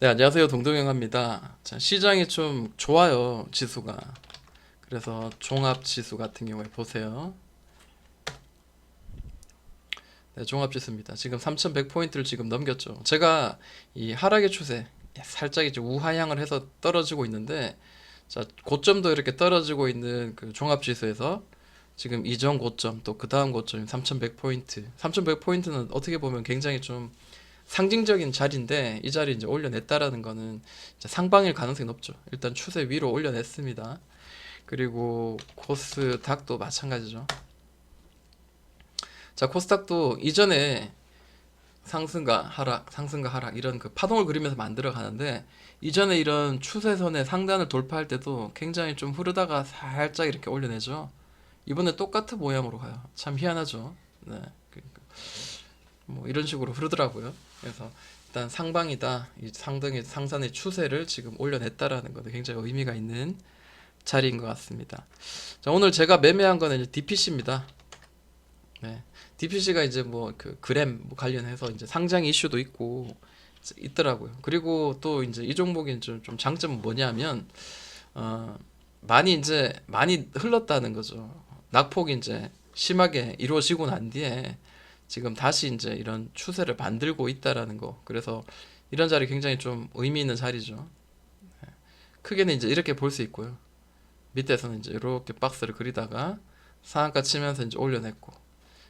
네, 안녕하세요. 동동영합니다. 자, 시장이 좀 좋아요, 지수가. 그래서 종합 지수 같은 경우에 보세요. 네, 종합 지수입니다. 지금 3100포인트를 지금 넘겼죠. 제가 이 하락의 추세 살짝 이제 우하향을 해서 떨어지고 있는데 자, 고점도 이렇게 떨어지고 있는 그 종합 지수에서 지금 이전 고점 또 그 다음 고점이 3100포인트. 3100포인트는 어떻게 보면 굉장히 좀 상징적인 자리인데 이 자리 이제 올려냈다라는 거는 상방일 가능성이 높죠. 일단 추세 위로 올려냈습니다. 그리고 코스닥도 마찬가지죠. 자, 코스닥도 이전에 상승과 하락, 상승과 하락 이런 그 파동을 그리면서 만들어 가는데 이전에 이런 추세선의 상단을 돌파할 때도 굉장히 좀 흐르다가 살짝 이렇게 올려내죠. 이번에 똑같은 모양으로 가요. 참 희한하죠. 네. 그러니까 뭐 이런 식으로 흐르더라고요. 그래서 일단 상방이다. 이 상등의 상산의 추세를 지금 올려냈다라는 것도 굉장히 의미가 있는 자리인 것 같습니다. 자, 오늘 제가 매매한 거는 이제 DPC입니다. 네. DPC가 이제 뭐 그 그램 뭐 관련해서 이제 상장 이슈도 있고 있더라고요. 그리고 또 이제 이 종목의 좀, 좀 장점은 뭐냐면 어 많이 이제 많이 흘렀다는 거죠. 낙폭이 이제 심하게 이루어지고 난 뒤에 지금 다시 이제 이런 추세를 만들고 있다라는 거. 그래서 이런 자리 굉장히 좀 의미 있는 자리죠. 네. 크게는 이제 이렇게 볼 수 있고요. 밑에서는 이제 이렇게 박스를 그리다가 상한가 치면서 이제 올려냈고.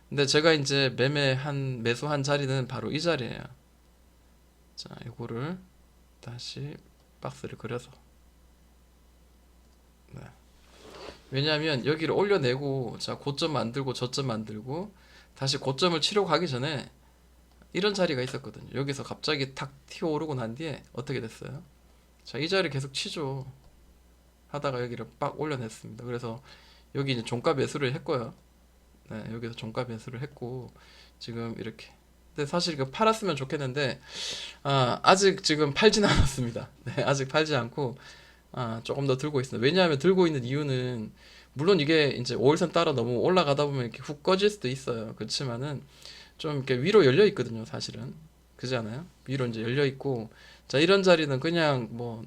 근데 제가 이제 매매한 매수한 자리는 바로 이 자리예요. 자, 이거를 다시 박스를 그려서. 네. 왜냐하면 여기를 올려내고 자 고점 만들고 저점 만들고 다시 고점을 치러 가기 전에 이런 자리가 있었거든요. 여기서 갑자기 탁 튀어 오르고 난 뒤에 어떻게 됐어요? 자, 이 자리 계속 치죠. 하다가 여기를 빡 올려냈습니다. 그래서 여기 이제 종가 매수를 했고요. 네, 여기서 종가 매수를 했고 지금 이렇게. 근데 사실 그 팔았으면 좋겠는데 아, 아직 지금 팔진 않았습니다. 네, 아직 팔지 않고 아, 조금 더 들고 있습니다. 왜냐하면 들고 있는 이유는 물론 이게 이제 5일선 따라 너무 올라가다 보면 이렇게 훅 꺼질 수도 있어요. 그렇지만은 좀 이렇게 위로 열려 있거든요, 사실은. 그지 않아요? 위로 이제 열려 있고 자, 이런 자리는 그냥 뭐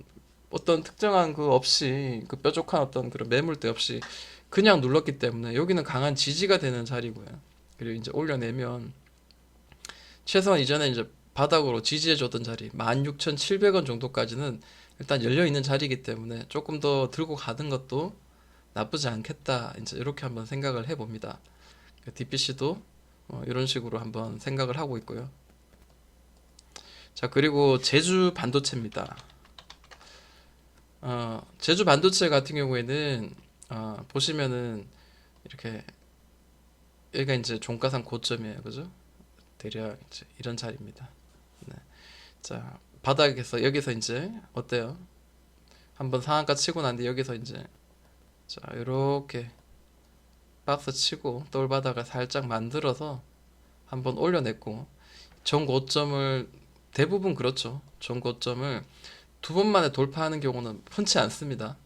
어떤 특정한 그 없이 그 뾰족한 어떤 그런 매물대 없이 그냥 눌렀기 때문에 여기는 강한 지지가 되는 자리고요. 그리고 이제 올려내면 최소한 이전에 이제 바닥으로 지지해 줬던 자리 16,700원 정도까지는 일단 열려 있는 자리이기 때문에 조금 더 들고 가는 것도 나쁘지 않겠다. 이제 이렇게 한번 생각을 해 봅니다. DPC도 어, 이런 식으로 한번 생각을 하고 있고요. 자, 그리고 제주 반도체입니다. 어, 제주 반도체 같은 경우에는 어, 보시면은 이렇게 여기가 이제 종가상 고점이에요. 그죠? 대략 이제 이런 자리입니다. 네. 자, 바닥에서 여기서 이제 어때요? 한번 상한가 치고 난 뒤 여기서 이제 자, 이렇게 박스 치고 돌바닥을 살짝 만들어서 한번 올려냈고 전 고점을 대부분 그렇죠. 전 고점을 두 번 만에 돌파하는 경우는 흔치 않습니다.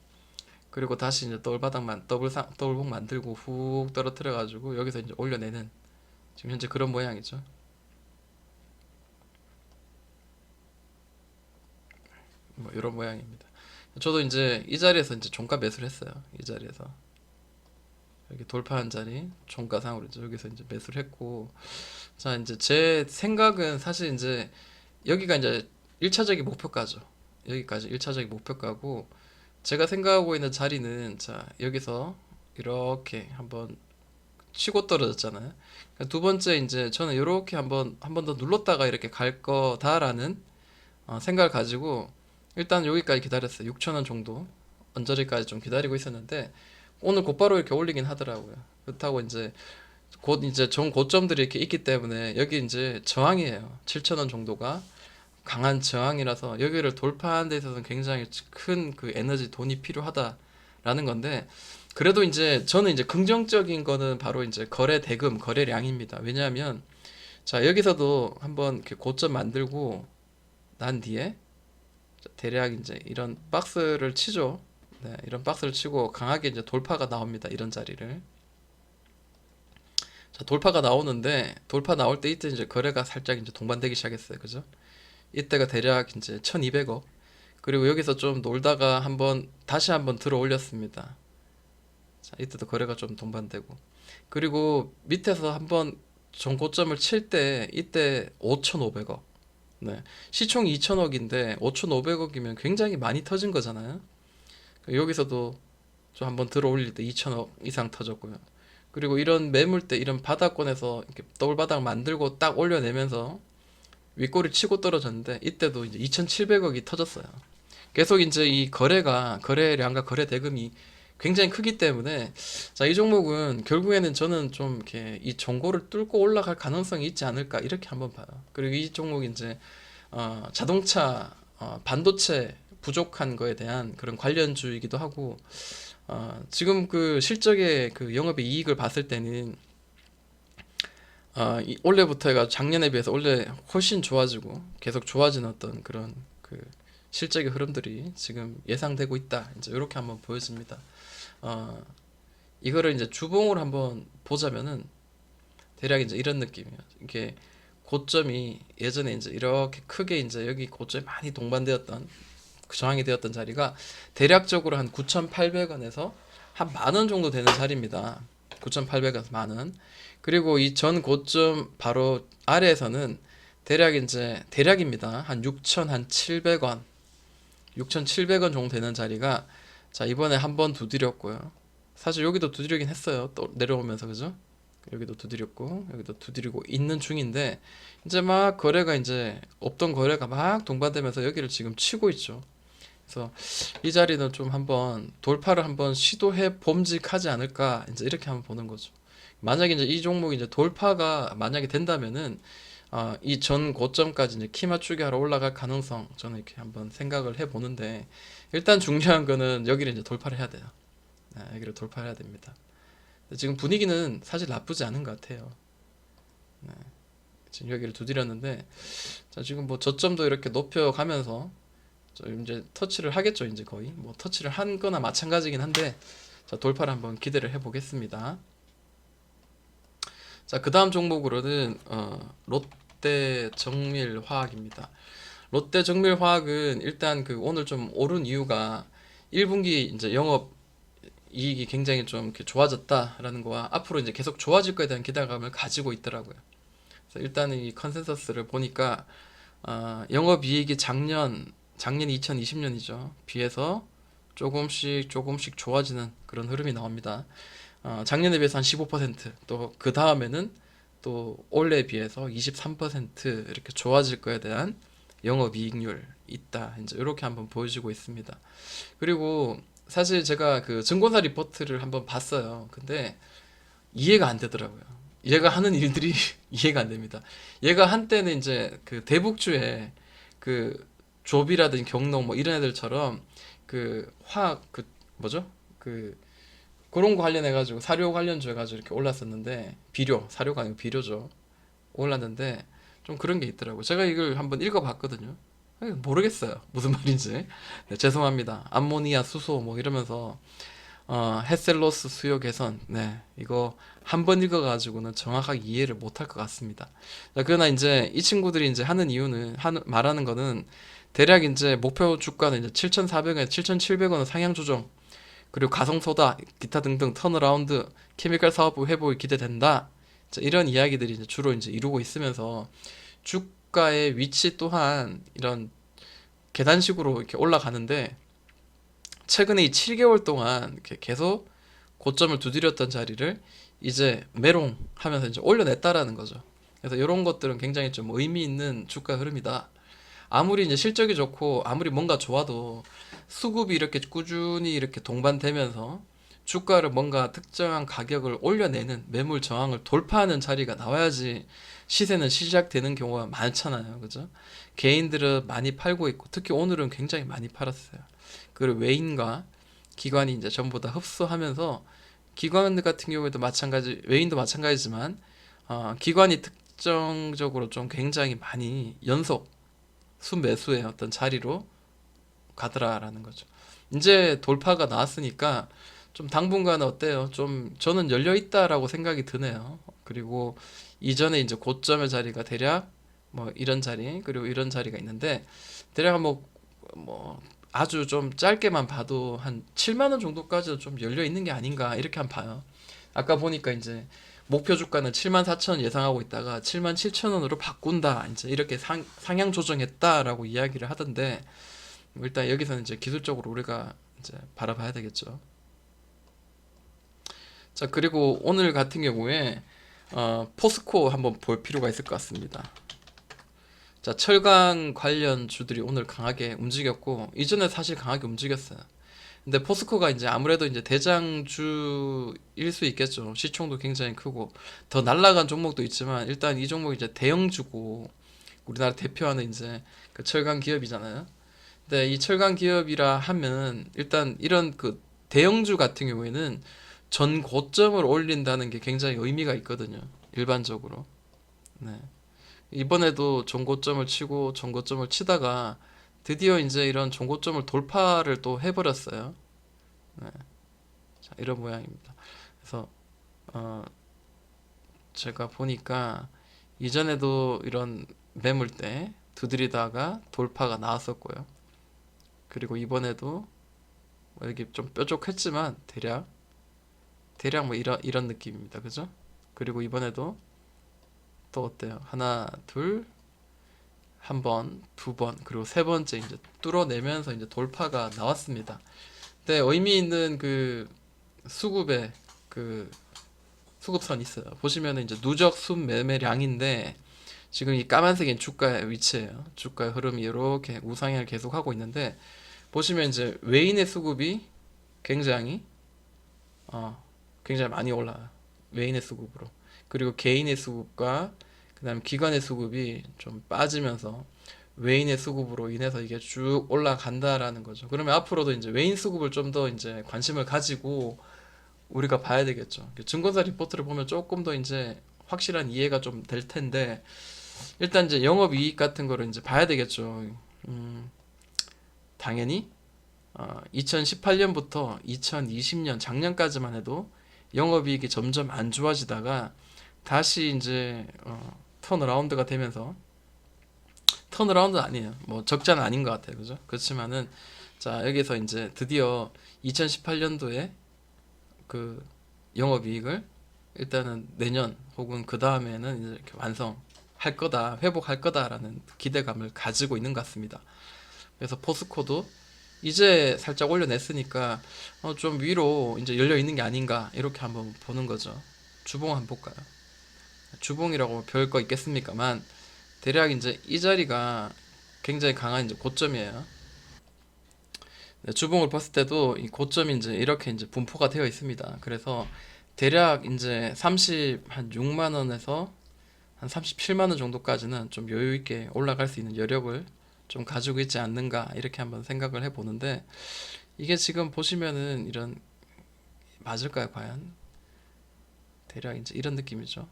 그리고 다시 이제 돌바닥만 더블 상 더블봉 만들고 훅 떨어뜨려 가지고 여기서 이제 올려내는 지금 현재 그런 모양이죠. 뭐 이런 모양입니다. 저도 이제 이 자리에서 이제 종가 매수를 했어요. 이 자리에서 여기 돌파한 자리 종가상으로 이제 여기서 이제 매수를 했고 자 이제 제 생각은 사실 이제 여기가 이제 1차적인 목표가죠. 여기까지 1차적인 목표가고 제가 생각하고 있는 자리는 자 여기서 이렇게 한번 치고 떨어졌잖아요. 그러니까 두 번째 이제 저는 이렇게 한번 한 번 더 눌렀다가 이렇게 갈 거다라는 어, 생각을 가지고 일단 여기까지 기다렸어요. 6천 원 정도 언저리까지 좀 기다리고 있었는데 오늘 곧바로 이렇게 올리긴 하더라고요. 그렇다고 이제 곧 이제 전 고점들이 이렇게 있기 때문에 여기 이제 저항이에요. 7천 원 정도가 강한 저항이라서 여기를 돌파하는 데 있어서는 굉장히 큰 그 에너지 돈이 필요하다라는 건데 그래도 이제 저는 이제 긍정적인 거는 바로 이제 거래 대금, 거래량입니다. 왜냐하면 자 여기서도 한번 이렇게 고점 만들고 난 뒤에 자, 대략 이제 이런 박스를 치죠. 네, 이런 박스를 치고 강하게 이제 돌파가 나옵니다. 이런 자리를. 자, 돌파가 나오는데 돌파 나올 때 이때 이제 거래가 살짝 이제 동반되기 시작했어요. 그죠? 이때가 대략 이제 1200억. 그리고 여기서 좀 놀다가 한번 다시 한번 들어 올렸습니다. 자, 이때도 거래가 좀 동반되고. 그리고 밑에서 한번 전고점을 칠 때 이때 5,500억. 네. 시총 2천억인데 5,500억이면 굉장히 많이 터진 거잖아요. 여기서도 좀 한번 들어 올릴 때 2천억 이상 터졌고요. 그리고 이런 매물대 이런 바닥권에서 이렇게 더블 바닥 만들고 딱 올려내면서 윗꼬리 치고 떨어졌는데 이때도 이제 2,700억이 터졌어요. 계속 이제 이 거래가 거래량과 거래 대금이 굉장히 크기 때문에 자, 이 종목은 결국에는 저는 좀 이렇게 이 종고를 뚫고 올라갈 가능성이 있지 않을까 이렇게 한번 봐요. 그리고 이 종목이 이제 어, 자동차 어, 반도체 부족한 거에 대한 그런 관련주이기도 하고 어, 지금 그 실적의 그 영업의 이익을 봤을 때는 어, 이 올해부터 해가 작년에 비해서 올해 훨씬 좋아지고 계속 좋아진 어떤 그런 그 실적의 흐름들이 지금 예상되고 있다. 이제 이렇게 한번 보여집니다. 어, 이거를 이제 주봉으로 한번 보자면은 대략 이제 이런 느낌이에요. 이게 고점이 예전에 이제 이렇게 크게 이제 여기 고점이 많이 동반되었던 그 저항이 되었던 자리가 대략적으로 한 9,800원에서 한 만 원 정도 되는 자리입니다. 9,800원에서 만 원. 그리고 이 전 고점 바로 아래에서는 대략 이제 대략입니다. 한 6,700원, 6,700원 정도 되는 자리가 자 이번에 한번 두드렸고요. 사실 여기도 두드리긴 했어요. 또 내려오면서 그죠? 여기도 두드렸고 여기도 두드리고 있는 중인데 이제 막 거래가 이제 없던 거래가 막 동반되면서 여기를 지금 치고 있죠. 그래서 이 자리는 좀 한번 돌파를 한번 시도해 봄직하지 않을까 이제 이렇게 한번 보는 거죠. 만약에 이제 이 종목이 이제 돌파가 만약에 된다면은 어, 이전 고점까지 이제 키 맞추기 하러 올라갈 가능성 저는 이렇게 한번 생각을 해 보는데 일단 중요한 거는 여기를 이제 돌파를 해야 돼요. 네, 여기를 돌파해야 됩니다. 지금 분위기는 사실 나쁘지 않은 것 같아요. 네, 지금 여기를 두드렸는데 자 지금 뭐 저점도 이렇게 높여가면서 저 이제 터치를 하겠죠 이제 거의 뭐 터치를 한 거나 마찬가지긴 한데 자 돌파를 한번 기대를 해보겠습니다. 자, 그 다음 종목으로는 어, 롯 데 정밀화학입니다. 롯데 정밀화학은 일단 그 오늘 좀 오른 이유가 1분기 이제 영업 이익이 굉장히 좀 이렇게 좋아졌다라는 거와 앞으로 이제 계속 좋아질 거에 대한 기대감을 가지고 있더라고요. 그래서 일단은 이 컨센서스를 보니까 어, 영업 이익이 작년 작년 2020년이죠. 비해서 조금씩 조금씩 좋아지는 그런 흐름이 나옵니다. 어, 작년에 비해서 한 15%, 또 그 다음에는 또 올해에 비해서 23% 이렇게 좋아질 거에 대한 영업이익률 있다. 이제 이렇게 한번 보여주고 있습니다. 그리고 사실 제가 그 증권사 리포트를 한번 봤어요. 근데 이해가 안 되더라고요. 얘가 하는 일들이 이해가 안 됩니다. 얘가 한때는 이제 그 대북주에 그 조비라든지 경농 뭐 이런 애들처럼 그 화학 그 뭐죠? 그 그런 거 관련해 가지고 사료 관련주 해가지고 이렇게 올랐었는데 비료 사료가 아니고 비료죠. 올랐는데 좀 그런 게 있더라고요. 제가 이걸 한번 읽어봤거든요. 모르겠어요. 무슨 말인지. 네, 죄송합니다. 암모니아 수소 뭐 이러면서 어, 햇셀로스 수요 개선. 네 이거 한 번 읽어가지고는 정확하게 이해를 못할 것 같습니다. 자, 그러나 이제 이 친구들이 이제 하는 이유는 하는, 말하는 거는 대략 이제 목표 주가는 이제 7,400원, 7,700원 상향 조정 그리고 가성소다, 기타 등등 턴어라운드, 케미칼 사업부 회복이 기대된다. 자, 이런 이야기들이 이제 주로 이제 이루고 있으면서 주가의 위치 또한 이런 계단식으로 이렇게 올라가는데 최근에 이 7개월 동안 이렇게 계속 고점을 두드렸던 자리를 이제 메롱 하면서 이제 올려냈다라는 거죠. 그래서 이런 것들은 굉장히 좀 의미 있는 주가 흐름이다. 아무리 이제 실적이 좋고 아무리 뭔가 좋아도 수급이 이렇게 꾸준히 이렇게 동반되면서 주가를 뭔가 특정한 가격을 올려내는 매물 저항을 돌파하는 자리가 나와야지 시세는 시작되는 경우가 많잖아요. 그죠? 개인들은 많이 팔고 있고 특히 오늘은 굉장히 많이 팔았어요. 그리고 외인과 기관이 이제 전부 다 흡수하면서 기관 같은 경우에도 마찬가지 외인도 마찬가지지만 어, 기관이 특정적으로 좀 굉장히 많이 연속 순매수의 어떤 자리로 가더라라는 거죠. 이제 돌파가 나왔으니까 좀 당분간은 어때요? 좀 저는 열려 있다라고 생각이 드네요. 그리고 이전에 이제 고점의 자리가 대략 뭐 이런 자리 그리고 이런 자리가 있는데 대략 뭐뭐 아주 좀 짧게만 봐도 한 7만 원 정도까지도 좀 열려 있는 게 아닌가 이렇게 한번 봐요. 아까 보니까 이제 목표 주가는 7만 4천 예상하고 있다가 7만 7천 원으로 바꾼다. 이제 이렇게 상, 상향 조정했다라고 이야기를 하던데 뭐 일단 여기서는 이제 기술적으로 우리가 이제 바라봐야 되겠죠. 자, 그리고 오늘 같은 경우에 어, 포스코 한번 볼 필요가 있을 것 같습니다. 자, 철강 관련 주들이 오늘 강하게 움직였고 이전에 사실 강하게 움직였어요. 근데 포스코가 이제 아무래도 이제 대장주일 수 있겠죠. 시총도 굉장히 크고 더 날라간 종목도 있지만 일단 이 종목이 이제 대형주고 우리나라 대표하는 이제 그 철강 기업이잖아요. 근데 이 철강 기업이라 하면 일단 이런 그 대형주 같은 경우에는 전 고점을 올린다는 게 굉장히 의미가 있거든요. 일반적으로. 네. 이번에도 전 고점을 치고 전 고점을 치다가 드디어 이제 이런 전고점을 돌파를 또 해버렸어요. 네. 자, 이런 모양입니다. 그래서 어, 제가 보니까 이전에도 이런 매물대 두드리다가 돌파가 나왔었고요. 그리고 이번에도 뭐 이렇게 좀 뾰족했지만 대략 대략 뭐 이런 이런 느낌입니다. 그죠? 그리고 이번에도 또 어때요? 하나, 둘, 한 번, 두 번, 그리고 세 번째 이제 뚫어내면서 이제 돌파가 나왔습니다. 근데 의미 있는 그 수급의 그 수급선이 있어요. 보시면은 이제 누적 순 매매량인데 지금 이 까만색인 주가의 위치예요. 주가의 흐름이 이렇게 우상향을 계속하고 있는데 보시면 이제 외인의 수급이 굉장히 어 굉장히 많이 올라요. 외인의 수급으로. 그리고 개인의 수급과 그다음 기관의 수급이 좀 빠지면서 외인의 수급으로 인해서 이게 쭉 올라간다라는 거죠. 그러면 앞으로도 이제 외인 수급을 좀 더 이제 관심을 가지고 우리가 봐야 되겠죠. 증권사 리포트를 보면 조금 더 이제 확실한 이해가 좀 될 텐데 일단 이제 영업 이익 같은 거를 이제 봐야 되겠죠. 음, 당연히 어, 2018년부터 2020년 작년까지만 해도 영업 이익이 점점 안 좋아지다가 다시 이제 어, 턴어라운드가 되면서 턴어라운드 아니에요. 뭐 적자는 아닌 것 같아요. 그죠? 그렇지만은 자 여기서 이제 드디어 2018년도에 그 영업이익을 일단은 내년 혹은 그 다음에는 이제 이렇게 완성할 거다, 회복할 거다라는 기대감을 가지고 있는 것 같습니다. 그래서 포스코도 이제 살짝 올려냈으니까 어, 좀 위로 이제 열려 있는 게 아닌가 이렇게 한번 보는 거죠. 주봉 한번 볼까요? 주봉이라고 별거 있겠습니까만 대략 이제 이 자리가 굉장히 강한 이제 고점이에요. 네, 주봉을 봤을 때도 이 고점이 이제 이렇게 이제 분포가 되어 있습니다. 그래서 대략 이제 30 한 6만 원에서 한 37만 원 정도까지는 좀 여유 있게 올라갈 수 있는 여력을 좀 가지고 있지 않는가 이렇게 한번 생각을 해 보는데 이게 지금 보시면은 이런 맞을까요, 과연? 대략 이제 이런 느낌이죠.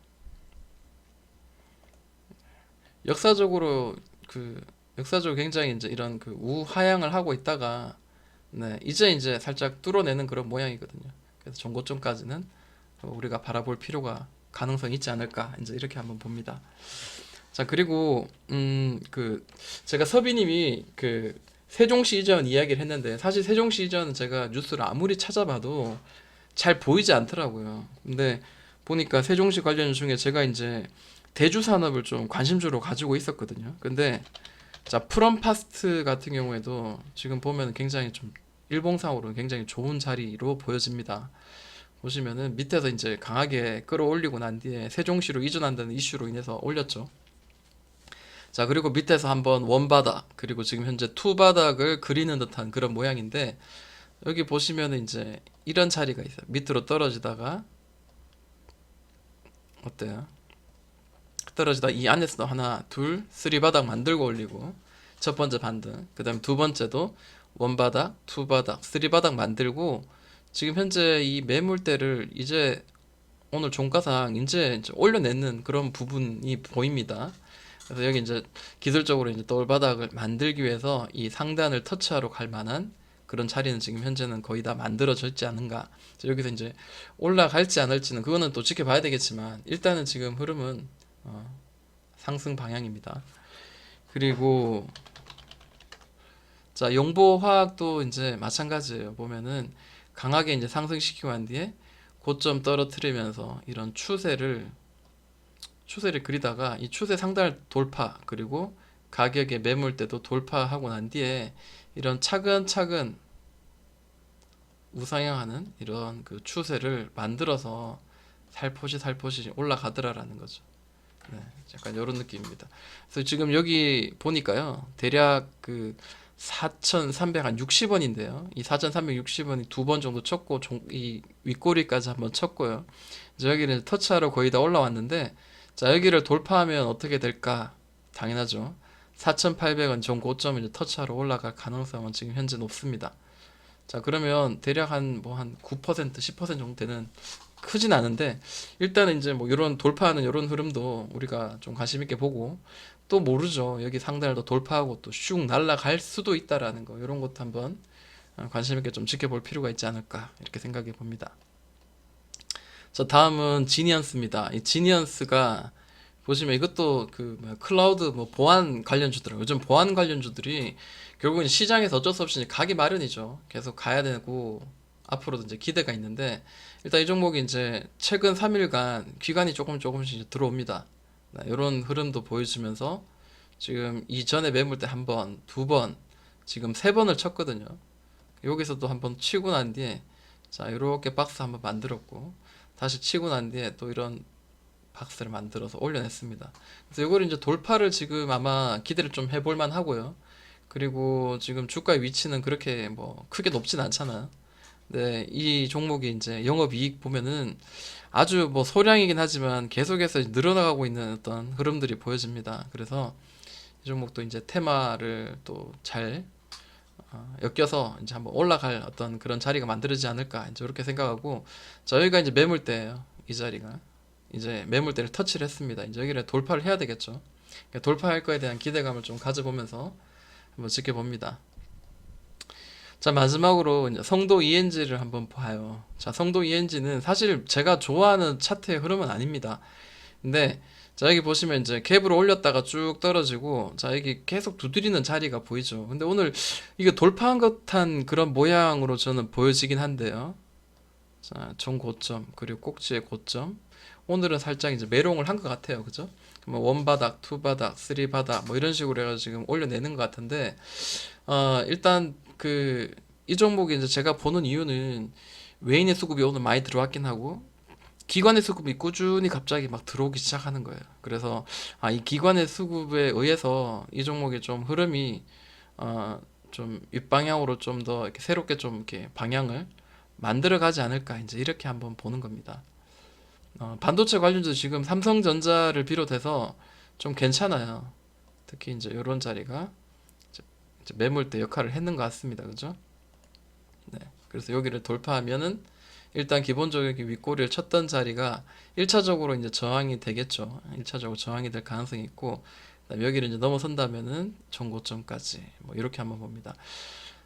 역사적으로 그 역사적으로 굉장히 이제 이런 그 우하향을 하고 있다가 네, 이제 이제 살짝 뚫어내는 그런 모양이거든요. 그래서 전고점까지는 우리가 바라볼 필요가 가능성이 있지 않을까 이제 이렇게 한번 봅니다. 자 그리고 음 그 제가 서비님이 그 세종시 이전 이야기를 했는데 사실 세종시 이전은 제가 뉴스를 아무리 찾아봐도 잘 보이지 않더라고요. 근데 보니까 세종시 관련 중에 제가 이제 대주 산업을 좀 관심주로 가지고 있었거든요. 근데 자 프롬파스트 같은 경우에도 지금 보면 굉장히 좀 일봉상으로 굉장히 좋은 자리로 보여집니다. 보시면은 밑에서 이제 강하게 끌어올리고 난 뒤에 세종시로 이전한다는 이슈로 인해서 올렸죠. 자 그리고 밑에서 한번 원바닥 그리고 지금 현재 투바닥을 그리는 듯한 그런 모양인데 여기 보시면은 이제 이런 자리가 있어요. 밑으로 떨어지다가 어때요? 떨어지다 이 안에서도 하나, 둘, 쓰리 바닥 만들고 올리고 첫 번째 반등, 그 다음 두 번째도 원 바닥, 투 바닥, 쓰리 바닥 만들고 지금 현재 이 매물대를 이제 오늘 종가상 이제, 이제 올려내는 그런 부분이 보입니다. 그래서 여기 이제 기술적으로 이제 돌바닥을 만들기 위해서 이 상단을 터치하러 갈 만한 그런 자리는 지금 현재는 거의 다 만들어져 있지 않은가. 여기서 이제 올라갈지 않을지는 그거는 또 지켜봐야 되겠지만 일단은 지금 흐름은 어, 상승 방향입니다. 그리고 자 용보화학도 이제 마찬가지예요. 보면은 강하게 이제 상승시키고 난 뒤에 고점 떨어뜨리면서 이런 추세를 추세를 그리다가 이 추세 상단을 돌파 그리고 가격의 매물대도 돌파하고 난 뒤에 이런 차근차근 우상향하는 이런 그 추세를 만들어서 살포시 살포시 올라가더라라는 거죠. 네, 약간 이런 느낌입니다. 그래서 지금 여기 보니까요, 대략 그 4,360원인데요. 이 4,360원이 두 번 정도 쳤고, 종, 이 윗꼬리까지 한번 쳤고요. 이제 여기를 터치하러 거의 다 올라왔는데, 자, 여기를 돌파하면 어떻게 될까? 당연하죠. 4,800원 전 고점을 이제 터치하러 올라갈 가능성은 지금 현재 높습니다. 자, 그러면 대략 한 뭐 한 9%, 10% 정도 되는 크진 않은데 일단은 이제 뭐 이런 돌파하는 이런 흐름도 우리가 좀 관심 있게 보고 또 모르죠. 여기 상단을 더 돌파하고 또 슉 날아갈 수도 있다라는 거 이런 것도 한번 어, 관심 있게 좀 지켜볼 필요가 있지 않을까 이렇게 생각해 봅니다. 자, 다음은 지니언스입니다. 이 지니언스가 보시면 이것도 그 클라우드 뭐 보안 관련주더라고요. 요즘 보안 관련주들이 결국은 시장에서 어쩔 수 없이 가기 마련이죠. 계속 가야 되고 앞으로도 이제 기대가 있는데 일단 이 종목이 이제 최근 3일간 기관이 조금 조금씩 들어옵니다. 이런 흐름도 보여주면서 지금 이전에 매물대 한 번, 두 번, 지금 세 번을 쳤거든요. 여기서도 한 번 치고 난 뒤에 자 이렇게 박스 한번 만들었고 다시 치고 난 뒤에 또 이런 박스를 만들어서 올려냈습니다. 그래서 이걸 이제 돌파를 지금 아마 기대를 좀 해볼 만 하고요. 그리고 지금 주가의 위치는 그렇게 뭐 크게 높진 않잖아요. 네, 이 종목이 이제 영업이익 보면은 아주 뭐 소량이긴 하지만 계속해서 늘어나가고 있는 어떤 흐름들이 보여집니다. 그래서 이 종목도 이제 테마를 또잘 어, 엮여서 이제 한번 올라갈 어떤 그런 자리가 만들어지지 않을까 이제 이렇게 생각하고 저희가 이제 매물대예요. 이 자리가 이제 매물대를 터치를 했습니다. 이제 여기를 돌파를 해야 되겠죠. 그러니까 돌파할 거에 대한 기대감을 좀 가져보면서 한번 지켜봅니다. 자, 마지막으로 성도 ENG를 한번 봐요. 자, 성도 ENG는 사실 제가 좋아하는 차트의 흐름은 아닙니다. 근데 자, 여기 보시면 이제 갭으로 올렸다가 쭉 떨어지고 자, 여기 계속 두드리는 자리가 보이죠. 근데 오늘 이게 돌파한 듯한 그런 모양으로 저는 보여지긴 한데요. 자, 전 고점 그리고 꼭지의 고점. 오늘은 살짝 이제 매롱을 한 것 같아요. 그죠? 뭐 원바닥, 투바닥, 쓰리바닥 뭐 이런 식으로 해서 지금 올려내는 것 같은데 어, 일단 그 이 종목이 이제 제가 보는 이유는 외인의 수급이 오늘 많이 들어왔긴 하고 기관의 수급이 꾸준히 갑자기 막 들어오기 시작하는 거예요. 그래서 아, 이 기관의 수급에 의해서 이 종목의 좀 흐름이 어, 좀 윗방향으로 좀 더 이렇게 새롭게 좀 이렇게 방향을 만들어 가지 않을까 이제 이렇게 한번 보는 겁니다. 어, 반도체 관련주 지금 삼성전자를 비롯해서 좀 괜찮아요. 특히 이제 이런 자리가 매물대 역할을 했는 것 같습니다. 그죠? 네. 그래서 여기를 돌파하면은 일단 기본적으로 여기 윗꼬리를 쳤던 자리가 1차적으로 이제 저항이 되겠죠. 1차적으로 저항이 될 가능성이 있고 여기를 이제 넘어선다면은 전고점까지 뭐 이렇게 한번 봅니다.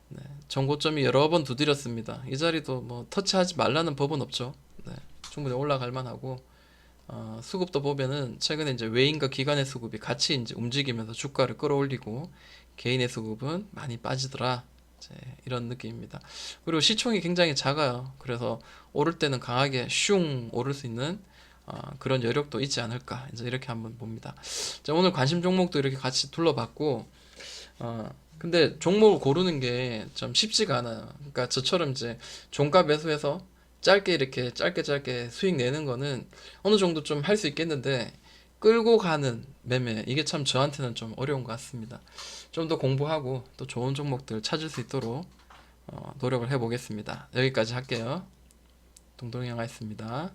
네. 전고점이 여러 번 두드렸습니다. 이 자리도 뭐 터치하지 말라는 법은 없죠. 네. 충분히 올라갈 만하고 어, 수급도 보면은 최근에 이제 외인과 기관의 수급이 같이 이제 움직이면서 주가를 끌어올리고 개인의 수급은 많이 빠지더라. 이런 느낌입니다. 그리고 시총이 굉장히 작아요. 그래서 오를 때는 강하게 슝 오를 수 있는 어, 그런 여력도 있지 않을까. 이제 이렇게 한번 봅니다. 자, 오늘 관심 종목도 이렇게 같이 둘러봤고, 어, 근데 종목을 고르는 게 좀 쉽지가 않아요. 그러니까 저처럼 이제 종가 매수해서 짧게 이렇게 짧게 짧게 수익 내는 거는 어느 정도 좀 할 수 있겠는데 끌고 가는 매매 이게 참 저한테는 좀 어려운 것 같습니다. 좀 더 공부하고 또 좋은 종목들 찾을 수 있도록 어, 노력을 해보겠습니다. 여기까지 할게요. 동동영화였습니다.